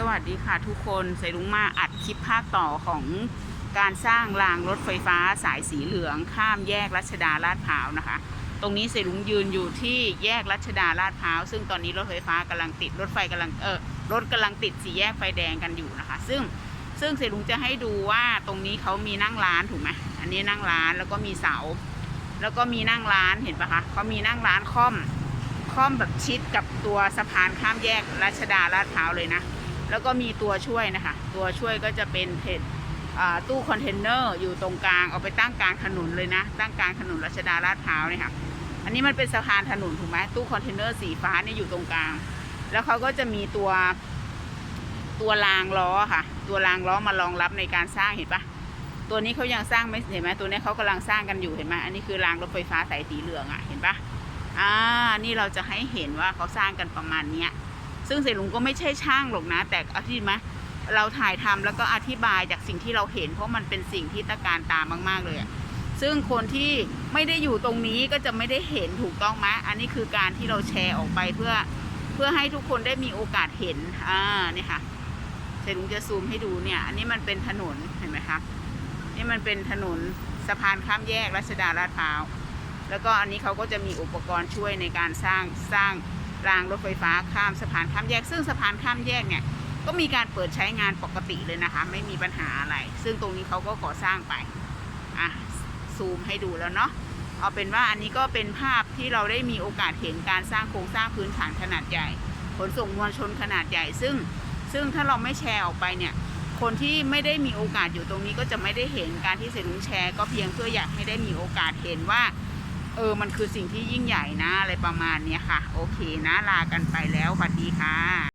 สวัสดีค่ะทุกคนใส่ลุงมาอัดคลิปภาคต่อของการสร้างรางรถไฟฟ้าสายสีเหลืองข้ามแยกรัชดาลาดพร้าวนะคะ ตรงนี้เสลุงยืนอยู่ที่แยกรัชดาลาดพร้าวซึ่งตอนนี้รถไฟฟ้ากำลังติดรถไฟกำลังเออรถกำลังติดสี่แยกไฟแดงกันอยู่นะคะ ซึ่งซึ่งเสลุงจะให้ดูว่าตรงนี้เขามีนั่งร้านถูกไหมอันนี้นั่งร้านแล้วก็มีเสา แล้วก็มีนั่งร้านเห็นปะคะเขามีนั่งร้านค่อมค่อมแบบชิดกับตัวสะพานข้ามแยกรัชดาลาดพร้าวเลยนะ แล้วก็มีตัวช่วยนะคะ ตัวช่วยก็จะเป็นเพจอ่าตู้คอนเทนเนอร์อยู่ตรงกลาง เอาไปตั้งกลางถนนเลยนะ ตั้งกลางถนนรัชดาลาดพร้าวเนี่ยค่ะ อันนี้มันเป็นสะพานถนนถูกไหมตู้คอนเทนเนอร์สีฟ้านี่อยู่ตรงกลาง แล้วเขาก็จะมีตัวตัวรางล้อค่ะ ตัวรางล้อมารองรับในการสร้างเห็นปะตัวนี้เขายังสร้างไม่เห็นไหมตัวนี้เขากำลังสร้างกันอยู่เห็นไหมอันนี้คือรางรถไฟฟ้าสายสีเหลืองอะเห็นปะอ่านี่เราจะให้เห็นว่าเขาสร้างกันประมาณเนี้ย ซึ่งเสลุงก็ไม่ใช่ช่างหรอกนะ แต่อธิบายเราถ่ายทำแล้วก็อธิบายจากสิ่งที่เราเห็น เพราะมันเป็นสิ่งที่ตะการตามมาก ๆ เลยอะซึ่งคนที่ไม่ได้อยู่ตรงนี้ก็จะไม่ได้เห็นถูกต้องไหมอันนี้คือการที่เราแชร์ออกไปเพื่อเพื่อให้ทุกคนได้มีโอกาสเห็น อ่านี่ค่ะเสลุงจะซูมให้ดูเนี่ย อันนี้มันเป็นถนนเห็นไหมคะ นี่มันเป็นถนนสะพานข้ามแยกรัชดาลาดพร้าว แล้วก็อันนี้เขาก็จะมีอุปกรณ์ช่วยในการสร้างสร้าง รางรถไฟฟ้าข้ามสะพานข้ามแยก ซึ่งสะพานข้ามแยกเนี่ยก็มีการเปิดใช้งานปกติเลยนะคะ ไม่มีปัญหาอะไร ซึ่งตรงนี้เขาก็ก่อสร้างไปอะซูมให้ดูแล้วเนาะเอาเป็นว่าอันนี้ก็เป็นภาพที่เราได้มีโอกาสเห็นการสร้างโครงสร้างพื้นฐานขนาดใหญ่ ขนส่งมวลชนขนาดใหญ่ ซึ่งซึ่งถ้าเราไม่แชร์ออกไปเนี่ยคนที่ไม่ได้มีโอกาสอยู่ตรงนี้ก็จะไม่ได้เห็นการที่เสรุงแชร์ ก็เพียงเพื่ออยากให้ได้มีโอกาสเห็นว่า เออ มันคือสิ่งที่ยิ่งใหญ่นะ อะไรประมาณนี้ค่ะ โอเคนะ ลากันไปแล้วสวัสดีค่ะ